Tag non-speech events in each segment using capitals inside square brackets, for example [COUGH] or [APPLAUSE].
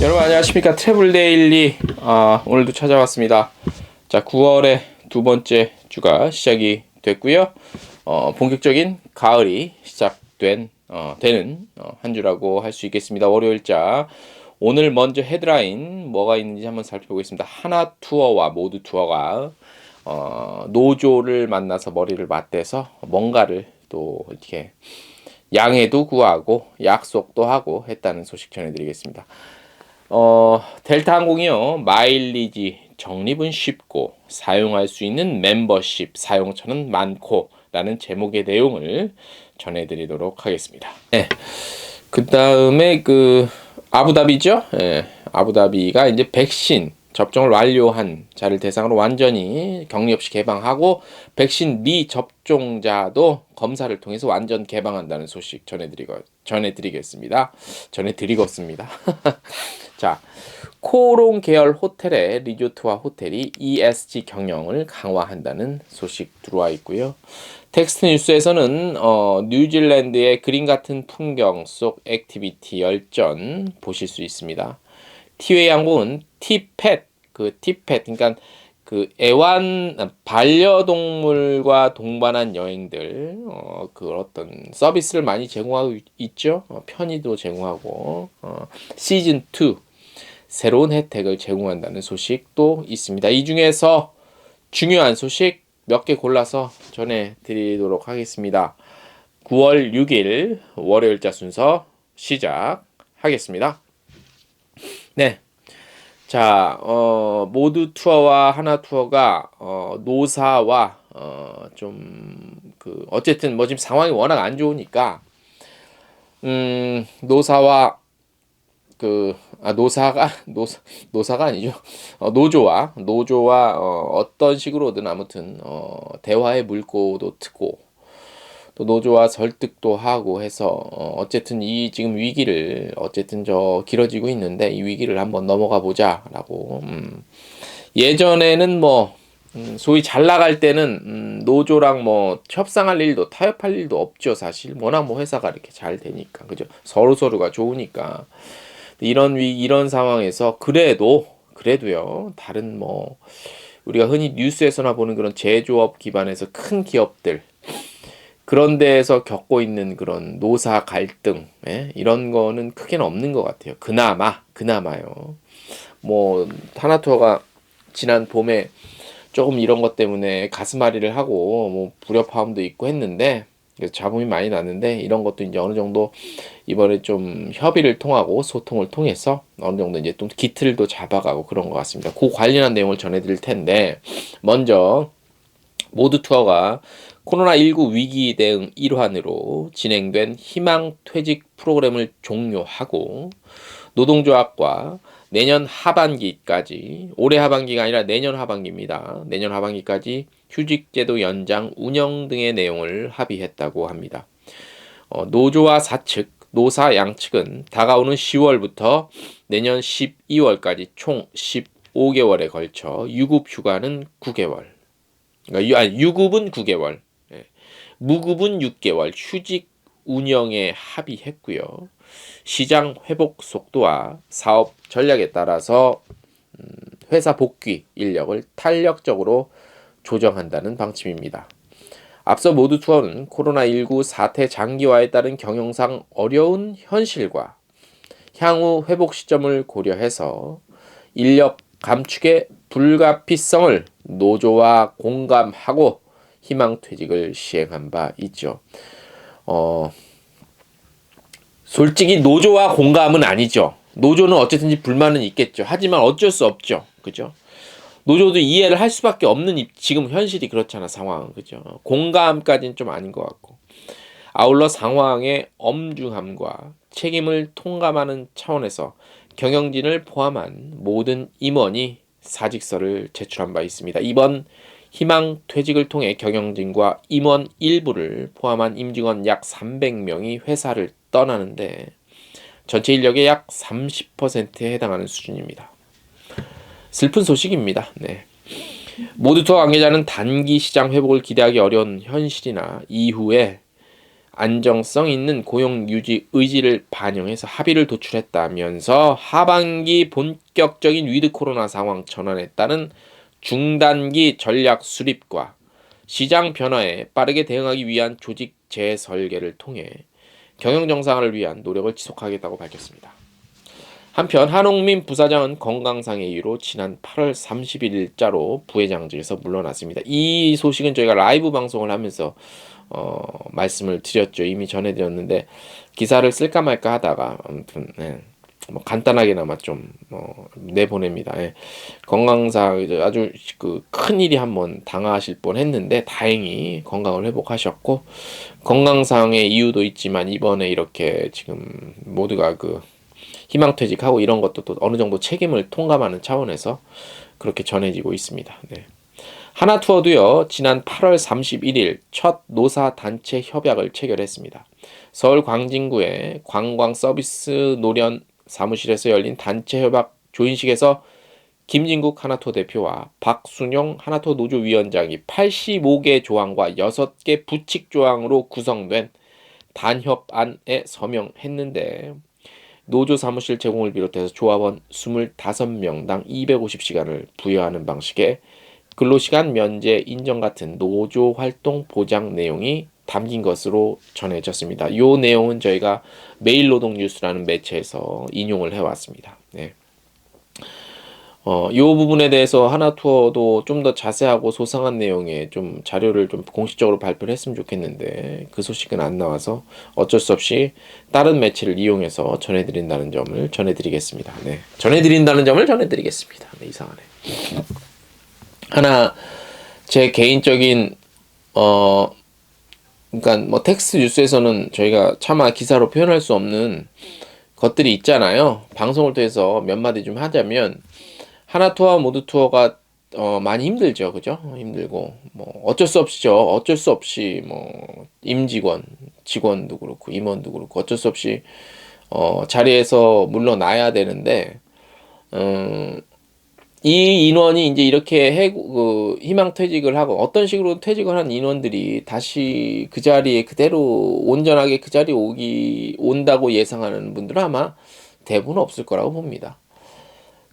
여러분 안녕하십니까 트래블 데일리 아, 오늘도 찾아왔습니다. 자 9월의 두 번째 주가 시작이 됐고요. 어, 본격적인 가을이 시작된 어, 되는 어, 한 주라고 할 수 있겠습니다. 월요일자 오늘 먼저 헤드라인 뭐가 있는지 한번 살펴보겠습니다. 하나 투어와 모두 투어가 어, 노조를 만나서 머리를 맞대서 뭔가를 또 이렇게 양해도 구하고 약속도 하고 했다는 소식 전해드리겠습니다. 어, 델타 항공이요. 마일리지 적립은 쉽고 사용할 수 있는 멤버십 사용처는 많고 라는 제목의 내용을 전해드리도록 하겠습니다. 네. 그 다음에 그 아부다비죠. 예. 아부다비가 이제 백신 접종을 완료한 자를 대상으로 완전히 격리 없이 개방하고 백신 미접종자도 검사를 통해서 완전 개방한다는 소식 전해드리고 전해드리겠습니다. 전해드리겠습니다. [LAUGHS] 자, 코롱 계열 호텔의 리조트와 호텔이 ESG 경영을 강화한다는 소식 들어와 있고요. 텍스트 뉴스에서는 어, 뉴질랜드의 그림 같은 풍경 속 액티비티 열전 보실 수 있습니다. 티웨이 항공은 티펫 그 티펫 그러니까 그 애완 반려동물과 동반한 여행들 어, 그 어떤 서비스를 많이 제공하고 있 죠. 어, 편의도 제공하고 어, 시즌 2 새로운 혜택을 제공한다는 소식도 있습니다. 이 중에서 중요한 소식 몇 개 골라서 전해드리도록 하겠습니다. 9월 6일 월요일자 순서 시작하겠습니다. 네. 자, 어, 모두 투어와 하나 투어가, 어, 노사와, 어, 좀, 그, 어쨌든 뭐 지금 상황이 워낙 안 좋으니까, 음, 노사와, 그, 아, 노사가, [LAUGHS] 노사, 노사가 아니죠. 어, 노조와, 노조와, 어, 어떤 식으로든 아무튼, 어, 대화의 물꼬도 트고, 또 노조와 설득도 하고 해서 어, 어쨌든 이 지금 위기를 어쨌든 저 길어지고 있는데 이 위기를 한번 넘어가 보자라고 음. 예전에는 뭐 음, 소위 잘 나갈 때는 음, 노조랑 뭐 협상할 일도 타협할 일도 없죠 사실. 워낙 뭐 회사가 이렇게 잘 되니까. 그죠? 서로 서로가 좋으니까. 이런 위 이런 상황에서 그래도 그래도요 다른 뭐 우리가 흔히 뉴스에서나 보는 그런 제조업 기반에서 큰 기업들 그런 데에서 겪고 있는 그런 노사 갈등 예? 이런 거는 크게는 없는 것 같아요. 그나마 그나마요. 뭐 타나토가 지난 봄에 조금 이런 것 때문에 가슴앓이를 하고 뭐 불협화음도 있고 했는데 잡음이 많이 났는데 이런 것도 이제 어느 정도 이번에 좀 협의를 통하고 소통을 통해서 어느 정도 이제 좀 기틀도 잡아가고 그런 것 같습니다. 그 관련한 내용을 전해드릴 텐데 먼저 모두 투어가 코로나19 위기 대응 일환으로 진행된 희망 퇴직 프로그램을 종료하고 노동조합과 내년 하반기까지 올해 하반기가 아니라 내년 하반기입니다. 내년 하반기까지 휴직제도 연장 운영 등의 내용을 합의했다고 합니다. 어, 노조와 사측, 노사 양측은 다가오는 10월부터 내년 12월까지 총 15개월에 걸쳐 유급 휴가는 9개월, 그러니까 유, 유급은 9개월, 무급은 6개월 휴직 운영에 합의했고요. 시장 회복 속도와 사업 전략에 따라서 음, 회사 복귀 인력을 탄력적으로 조정한다는 방침입니다. 앞서 모두 투어는 코로나19 사태 장기화에 따른 경영상 어려운 현실과 향후 회복 시점을 고려해서 인력 감축의 불가피성을 노조와 공감하고 희망퇴직을 시행한 바 있죠. 어, 솔직히 노조와 공감은 아니죠. 노조는 어쨌든지 불만은 있겠죠. 하지만 어쩔 수 없죠. 그죠? 노조도 이해를 할 수밖에 없는 지금 현실이 그렇잖아 상황은 그죠. 공감까지는 좀 아닌 것 같고 아울러 상황의 엄중함과 책임을 통감하는 차원에서 경영진을 포함한 모든 임원이 사직서를 제출한 바 있습니다. 이번 희망 퇴직을 통해 경영진과 임원 일부를 포함한 임직원 약 300명이 회사를 떠나는데 전체 인력의 약 30%에 해당하는 수준입니다. 슬픈 소식입니다. 네. 모두 투어 관계자는 단기 시장 회복을 기대하기 어려운 현실이나 이후에 안정성 있는 고용 유지 의지를 반영해서 합의를 도출했다면서 하반기 본격적인 위드 코로나 상황 전환에 따른 중단기 전략 수립과 시장 변화에 빠르게 대응하기 위한 조직 재설계를 통해 경영 정상화를 위한 노력을 지속하겠다고 밝혔습니다. 한편 한홍민 부사장은 건강상의 이유로 지난 8월 31일자로 부회장직에서 물러났습니다. 이 소식은 저희가 라이브 방송을 하면서 어, 말씀을 드렸죠. 이미 전해드렸는데 기사를 쓸까 말까 하다가 아무튼 네. 뭐 간단하게나마 좀 뭐 내보냅니다. 예. 건강상 아주 그 큰 일이 한번 당하실 뻔했는데 다행히 건강을 회복하셨고 건강상의 이유도 있지만 이번에 이렇게 지금 모두가 그 희망퇴직하고 이런 것도 또 어느 정도 책임을 통감하는 차원에서 그렇게 전해지고 있습니다. 네. 하나투어도요, 지난 8월 31일 첫 노사 단체 협약을 체결했습니다. 서울 광진구의 관광 서비스 노련 사무실에서 열린 단체 협약 조인식에서 김진국 하나토 대표와 박순용 하나토 노조 위원장이 85개 조항과 6개 부칙 조항으로 구성된 단협안에 서명했는데 노조 사무실 제공을 비롯해서 조합원 25명당 250시간을 부여하는 방식의 근로시간 면제 인정 같은 노조 활동 보장 내용이 담긴 것으로 전해졌습니다. 이 내용은 저희가 메일노동 뉴스라는 매체에서 인용을 해왔습니다. 네. 어, 이 부분에 대해서 하나투어도 좀 더 자세하고 소상한 내용의 좀 자료를 좀 공식적으로 발표를 했으면 좋겠는데 그 소식은 안 나와서 어쩔 수 없이 다른 매체를 이용해서 전해드린다는 점을 전해드리겠습니다. 네. 전해드린다는 점을 전해드리겠습니다. 네, 이상하네. 하나 제 개인적인 어 그러니까 뭐 텍스트 뉴스에서는 저희가 차마 기사로 표현할 수 없는 것들이 있잖아요. 방송을 통해서 몇 마디 좀 하자면 하나 투어 모두 투어가 어 많이 힘들죠. 그죠? 힘들고 뭐 어쩔 수 없이죠. 어쩔 수 없이 뭐 임직원, 직원도 그렇고 임원도 그렇고 어쩔 수 없이 어 자리에서 물러나야 되는데 음 이 인원이 이제 이렇게 해, 그 희망 퇴직을 하고 어떤 식으로 퇴직을 한 인원들이 다시 그 자리에 그대로 온전하게 그 자리에 오기 온다고 예상하는 분들은 아마 대부분 없을 거라고 봅니다.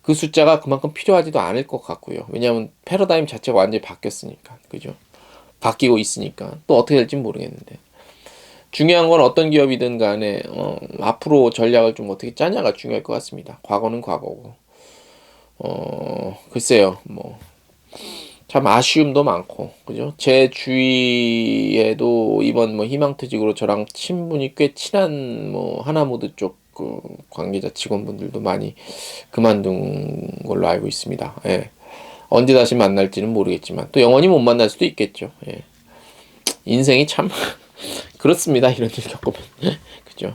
그 숫자가 그만큼 필요하지도 않을 것 같고요. 왜냐하면 패러다임 자체가 완전히 바뀌었으니까. 그죠? 바뀌고 있으니까. 또 어떻게 될지 모르겠는데. 중요한 건 어떤 기업이든 간에, 어, 앞으로 전략을 좀 어떻게 짜냐가 중요할 것 같습니다. 과거는 과거고. 어, 글쎄요, 뭐, 참 아쉬움도 많고, 그죠? 제 주위에도 이번 뭐 희망퇴직으로 저랑 친분이 꽤 친한 뭐 하나모드 쪽 그 관계자 직원분들도 많이 그만둔 걸로 알고 있습니다. 예. 언제 다시 만날지는 모르겠지만 또 영원히 못 만날 수도 있겠죠. 예. 인생이 참 [LAUGHS] 그렇습니다. 이런 일 겪으면 그죠.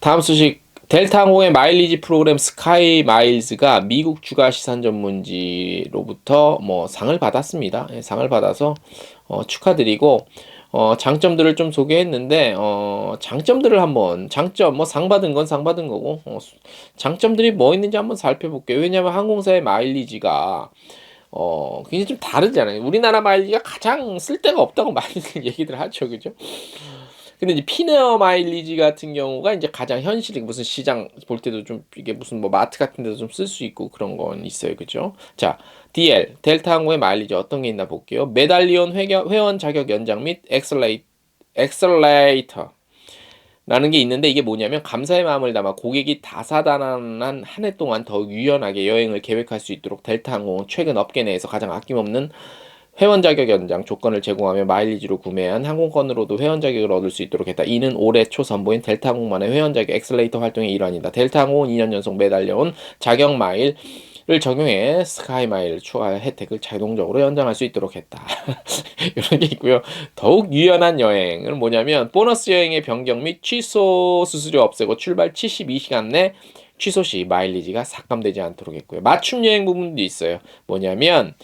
다음 소식 델타 항공의 마일리지 프로그램 스카이 마일즈가 미국 주가 시산 전문지로부터 뭐 상을 받았습니다. 예, 상을 받아서 어, 축하드리고 어, 장점들을 좀 소개했는데 어, 장점들을 한번 장점 뭐 상 받은 건 상 받은 거고 어, 장점들이 뭐 있는지 한번 살펴볼게요. 왜냐하면 항공사의 마일리지가 어, 굉장히 좀 다르잖아요. 우리나라 마일리지가 가장 쓸데가 없다고 [LAUGHS] 많이 얘기들 하죠, 그죠? 근데 이제 피네어 마일리지 같은 경우가 이제 가장 현실이 무슨 시장 볼 때도 좀 이게 무슨 뭐 마트 같은 데도 좀 쓸 수 있고 그런 건 있어요. 그죠? 자, DL 델타 항공의 마일리지 어떤 게 있나 볼게요. 메달리온 회견, 회원 자격 연장 및 엑셀레이 엑셀레이터 라는 게 있는데 이게 뭐냐면 감사의 마음을 담아 고객이 다사다난한 한 해 동안 더 유연하게 여행을 계획할 수 있도록 델타 항공은 최근 업계 내에서 가장 아낌없는 회원 자격 연장 조건을 제공하며 마일리지로 구매한 항공권으로도 회원 자격을 얻을 수 있도록 했다. 이는 올해 초 선보인 델타 항공만의 회원 자격 엑셀레이터 활동의 일환이다. 델타 항공은 2년 연속 매달려온 자격 마일 을 적용해 스카이 마일 추가 혜택을 자동적으로 연장할 수 있도록 했다. [LAUGHS] 이런 게 있고요. 더욱 유연한 여행은 뭐냐면 보너스 여행의 변경 및 취소 수수료 없애고 출발 72시간 내 취소 시 마일리지가 삭감되지 않도록 했고요. 맞춤 여행 부분도 있어요. 뭐냐면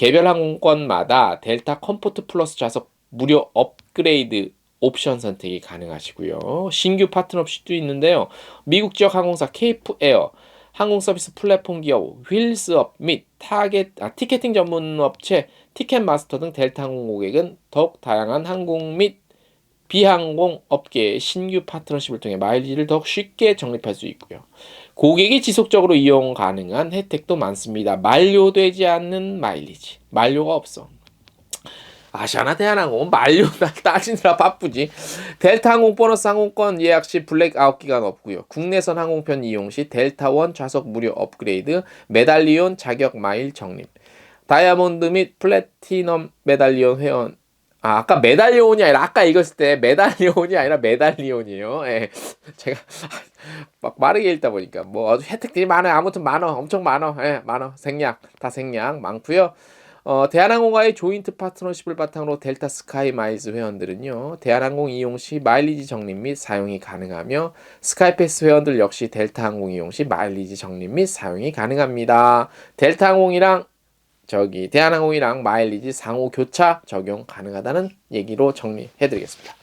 개별 항공권마다 델타 컴포트 플러스 좌석 무료 업그레이드 옵션 선택이 가능하시고요. 신규 파트너십도 있는데요. 미국 지역 항공사 케이프 에어, 항공 서비스 플랫폼 기업 휠스업 및 타겟 아, 티켓팅 전문 업체 티켓마스터 등 델타 항공 고객은 더욱 다양한 항공 및 비항공 업계의 신규 파트너십을 통해 마일리지를 더욱 쉽게 적립할 수 있고요. 고객이 지속적으로 이용 가능한 혜택도 많습니다. 만료되지 않는 마일리지. 만료가 없어. 아시아나 대한항공 만료 [LAUGHS] 따지느라 바쁘지. 델타 항공 보너스 항공권 예약 시 블랙아웃 기간 없고요. 국내선 항공편 이용 시 델타원 좌석 무료 업그레이드, 메달리온 자격 마일 적립. 다이아몬드 및 플래티넘 메달리온 회원 아, 아까 메달리온이 아니라 아까 읽었을 때 메달리온이 아니라 메달리온이에요. 예. 제가 [LAUGHS] 막 빠르게 읽다 보니까 뭐 혜택들이 많아요. 아무튼 많어. 엄청 많어. 예, 많어. 생략. 다 생략 많고요. 어, 대한항공과의 조인트 파트너십을 바탕으로 델타 스카이 마일즈 회원들은요. 대한항공 이용 시 마일리지 적립 및 사용이 가능하며 스카이패스 회원들 역시 델타항공 이용 시 마일리지 적립 및 사용이 가능합니다. 델타항공이랑 저기 대한항공이랑 마일리지 상호 교차 적용 가능하다는 얘기로 정리해 드리겠습니다.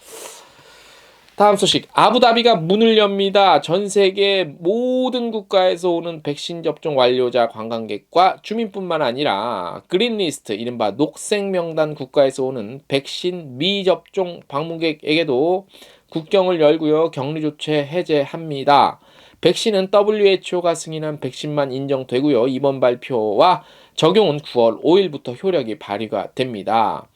다음 소식. 아부다비가 문을 엽니다. 전 세계 모든 국가에서 오는 백신 접종 완료자 관광객과 주민뿐만 아니라 그린리스트, 이른바 녹색 명단 국가에서 오는 백신 미접종 방문객에게도 국경을 열고요. 격리 조치 해제합니다. 백신은 WHO가 승인한 백신만 인정되고요. 이번 발표와 적용은 9월 5일부터 효력이 발휘가 됩니다.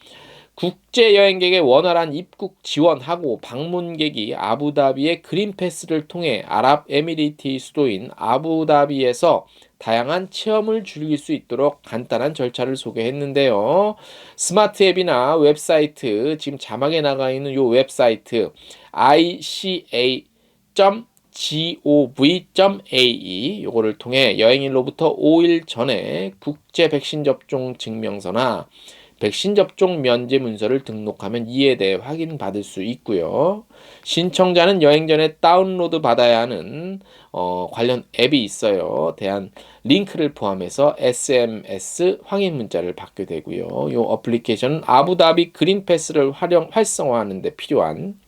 국제 여행객의 원활한 입국 지원하고 방문객이 아부다비의 그린 패스를 통해 아랍에미리트의 수도인 아부다비에서 다양한 체험을 즐길 수 있도록 간단한 절차를 소개했는데요. 스마트 앱이나 웹사이트, 지금 자막에 나가 있는 이 웹사이트 ica. gov.ae 요거를 통해 여행일로부터 5일 전에 국제 백신 접종 증명서나 백신 접종 면제 문서를 등록하면 이에 대해 확인받을 수 있고요. 신청자는 여행 전에 다운로드 받아야 하는 어, 관련 앱이 있어요. 대한 링크를 포함해서 SMS 확인 문자를 받게 되고요. 이 어플리케이션은 아부다비 그린패스를 활용 활성화하는 데 필요한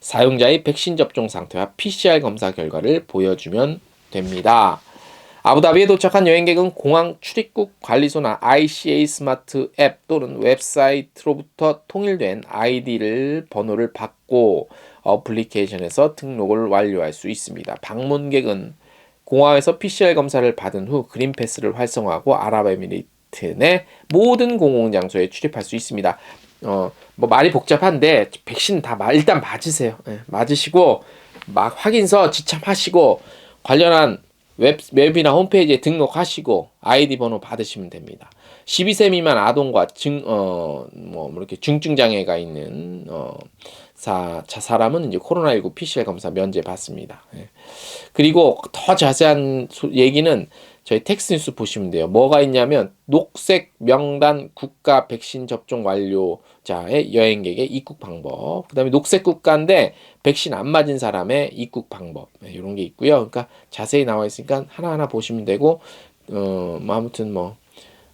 사용자의 백신 접종 상태와 PCR 검사 결과를 보여주면 됩니다. 아부다비에 도착한 여행객은 공항 출입국 관리소나 ICA 스마트 앱 또는 웹사이트로부터 통일된 아이디를 번호를 받고 어플리케이션에서 등록을 완료할 수 있습니다. 방문객은 공항에서 PCR 검사를 받은 후 그린 패스를 활성화하고 아랍에미리트 내 모든 공공장소에 출입할 수 있습니다. 어, 뭐 말이 복잡한데 백신 다 일단 맞으세요. 네, 맞으시고 막 확인서 지참하시고 관련한 웹, 웹이나 홈페이지에 등록하시고 아이디 번호 받으시면 됩니다. 12세 미만 아동과 증, 어, 뭐, 이렇게 중증 장애가 있는, 어, 사, 자, 사람은 이제 코로나19 PCR 검사 면제 받습니다. 예. 그리고 더 자세한 소, 얘기는 저희 텍스트 뉴스 보시면 돼요. 뭐가 있냐면 녹색 명단 국가 백신 접종 완료자의 여행객의 입국 방법. 그다음에 녹색 국가인데 백신 안 맞은 사람의 입국 방법. 이런 게 있고요. 그러니까 자세히 나와 있으니까 하나하나 보시면 되고 어, 뭐 아무튼 뭐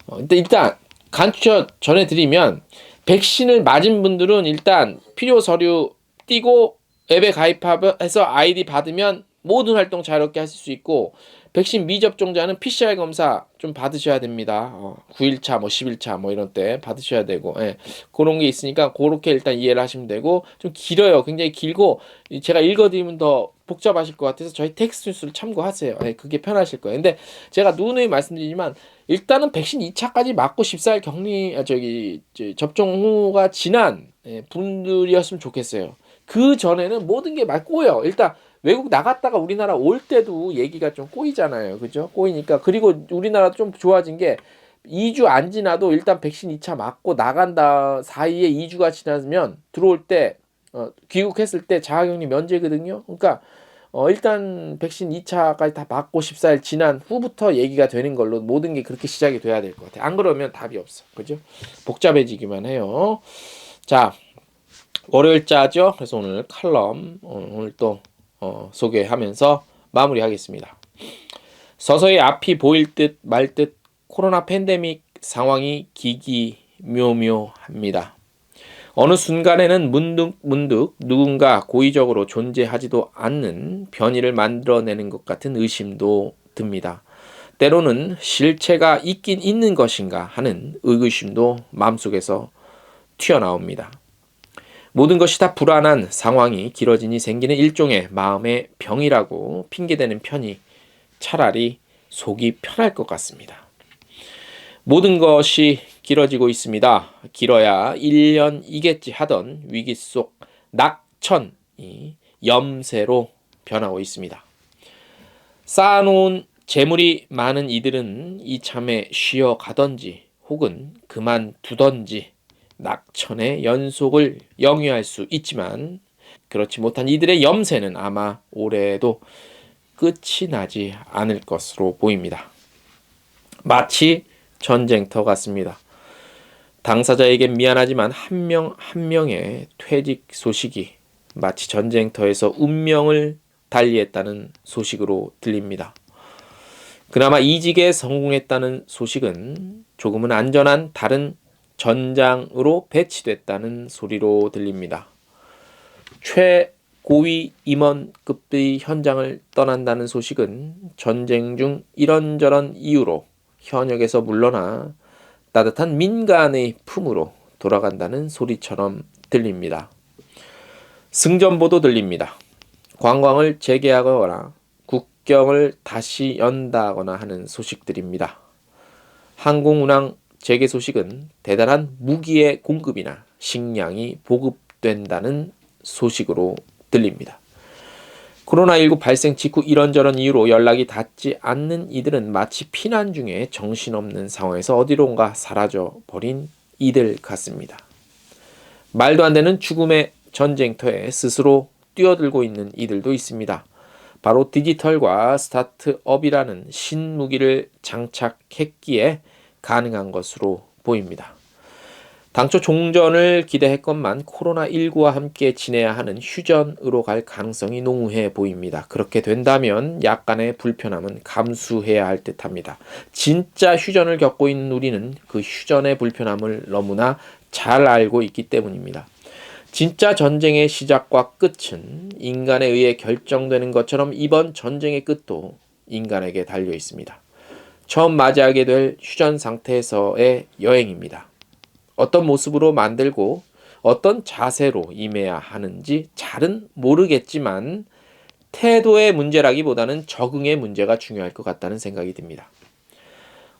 어, 일단 간추 전해 드리면 백신을 맞은 분들은 일단 필요 서류 띄고 앱에 가입해서 아이디 받으면 모든 활동 자유롭게 하실 수 있고 백신 미접종자는 PCR 검사 좀 받으셔야 됩니다. 어, 9일차, 뭐 10일차, 뭐 이런 때 받으셔야 되고, 예, 그런 게 있으니까 그렇게 일단 이해를 하시면 되고, 좀 길어요. 굉장히 길고, 제가 읽어드리면 더 복잡하실 것 같아서 저희 텍스트 뉴스를 참고하세요. 예, 그게 편하실 거예요. 근데 제가 누누이 말씀드리지만, 일단은 백신 2차까지 맞고 14일 격리, 아, 저기, 접종 후가 지난 예, 분들이었으면 좋겠어요. 그 전에는 모든 게 맞고요. 일단, 외국 나갔다가 우리나라 올 때도 얘기가 좀 꼬이잖아요. 그죠? 꼬이니까. 그리고 우리나라 좀 좋아진 게 2주 안 지나도 일단 백신 2차 맞고 나간다 사이에 2주가 지나면 들어올 때, 어, 귀국했을 때 자가격리 면제거든요. 그러니까, 어, 일단 백신 2차까지 다 맞고 14일 지난 후부터 얘기가 되는 걸로 모든 게 그렇게 시작이 돼야 될 것 같아요. 안 그러면 답이 없어. 그죠? 복잡해지기만 해요. 자, 월요일자죠. 그래서 오늘 칼럼, 어, 오늘 또 어, 소개하면서 마무리하겠습니다. 서서히 앞이 보일 듯 말 듯 코로나 팬데믹 상황이 기기묘묘합니다. 어느 순간에는 문득 문득 누군가 고의적으로 존재하지도 않는 변이를 만들어내는 것 같은 의심도 듭니다. 때로는 실체가 있긴 있는 것인가 하는 의구심도 마음속에서 튀어나옵니다. 모든 것이 다 불안한 상황이 길어지니 생기는 일종의 마음의 병이라고 핑계대는 편이 차라리 속이 편할 것 같습니다. 모든 것이 길어지고 있습니다. 길어야 1년이겠지 하던 위기 속 낙천이 염세로 변하고 있습니다. 쌓아놓은 재물이 많은 이들은 이참에 쉬어 가던지 혹은 그만 두던지 낙천의 연속을 영위할 수 있지만 그렇지 못한 이들의 염세는 아마 올해에도 끝이 나지 않을 것으로 보입니다. 마치 전쟁터 같습니다. 당사자에게 미안하지만 한 명 한 명의 퇴직 소식이 마치 전쟁터에서 운명을 달리했다는 소식으로 들립니다. 그나마 이직에 성공했다는 소식은 조금은 안전한 다른 전장으로 배치됐다는 소리로 들립니다. 최고위 임원급의 현장을 떠난다는 소식은 전쟁 중 이런저런 이유로 현역에서 물러나 따뜻한 민간의 품으로 돌아간다는 소리처럼 들립니다. 승전보도 들립니다. 관광을 재개하거나 국경을 다시 연다거나 하는 소식들입니다. 항공 운항 재개 소식은 대단한 무기의 공급이나 식량이 보급된다는 소식으로 들립니다. 코로나19 발생 직후 이런저런 이유로 연락이 닿지 않는 이들은 마치 피난 중에 정신없는 상황에서 어디론가 사라져 버린 이들 같습니다. 말도 안 되는 죽음의 전쟁터에 스스로 뛰어들고 있는 이들도 있습니다. 바로 디지털과 스타트업이라는 신무기를 장착했기에 가능한 것으로 보입니다. 당초 종전을 기대했건만 코로나19와 함께 지내야 하는 휴전으로 갈 가능성이 농후해 보입니다. 그렇게 된다면 약간의 불편함은 감수해야 할 듯합니다. 진짜 휴전을 겪고 있는 우리는 그 휴전의 불편함을 너무나 잘 알고 있기 때문입니다. 진짜 전쟁의 시작과 끝은 인간에 의해 결정되는 것처럼 이번 전쟁의 끝도 인간에게 달려 있습니다. 처음 맞이하게 될 휴전 상태에서의 여행입니다. 어떤 모습으로 만들고 어떤 자세로 임해야 하는지 잘은 모르겠지만 태도의 문제라기보다는 적응의 문제가 중요할 것 같다는 생각이 듭니다.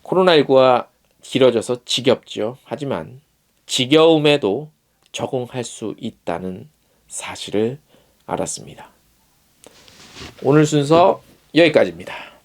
코로나19가 길어져서 지겹죠. 하지만 지겨움에도 적응할 수 있다는 사실을 알았습니다. 오늘 순서 여기까지입니다.